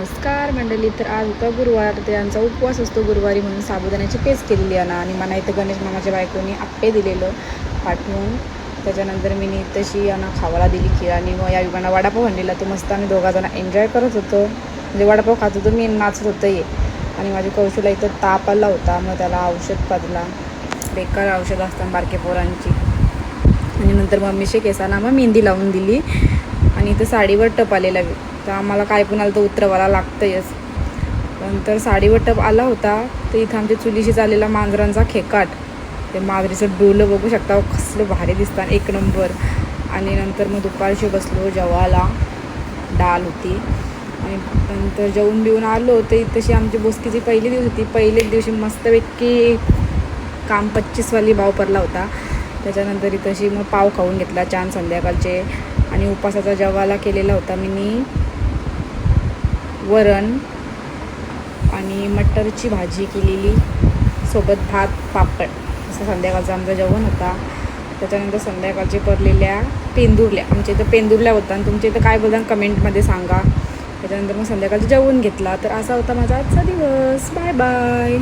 नमस्कार मंडळी तर आज होता गुरुवार ते यांचा उपवास असतो गुरुवारी म्हणून साबुदाण्याची पेस्ट केलेली आहे ना. आणि मला इथं गणेश मामाच्या बायकोनी आप्पे दिलेलं पाठवून. त्याच्यानंतर मी नी तशी यांना खावाला दिली की आणि मग या विमाना वडापाव आणलेला. तो मस्त आम्ही दोघा जण एन्जॉय करत होतो. म्हणजे वडापाव खात होतो मी नाचत होतं. ये आणि माझ्या कौशला इथं ताप आला होता मग त्याला औषध पाजला. बेकार औषध असतात बारके पोरांची. आणि नंतर मम्मीशी केसांना मग मेहंदी लावून दिली. आणि इथं साडीवर टप आलेला तर आम्हाला काय पण आलं तर उतरवायला लागतंयच नंतर साडीवर टप आला होता तर इथं आमच्या चुलीशी चाललेला मांजरांचा खेकाट. ते मांजरीचं डोलं बघू शकता कसलं भारी दिसतात एक नंबर. आणि नंतर मग दुपारशी बसलो जेवायला डाल होती. आणि नंतर जेवून बिवून आलो तर तशी आमची बोस्कीची पहिली दिवस होती. पहिल्याच दिवशी मस्तपैकी काम पच्चीसवाली भाव पडला होता. त्याच्यानंतर तशी मग पाव खाऊन घेतला छान संध्याकाळचे. आणि उपासाचा जेवाला केलेला होता मी वरण आणि मटरची भाजी केलेली. सोबत भात पापड. असं संध्याकाळचा आमचा जेवण होता. त्याच्यानंतर संध्याकाळचे परलेल्या पेंदुरल्या. आमच्या इथं पेंदुरल्या होता आणि तुमच्या इथं काय बोलता कमेंटमध्ये सांगा. त्याच्यानंतर मग संध्याकाळचं जेवण घेतला. तर असा होता माझा आजचा दिवस. Bye bye.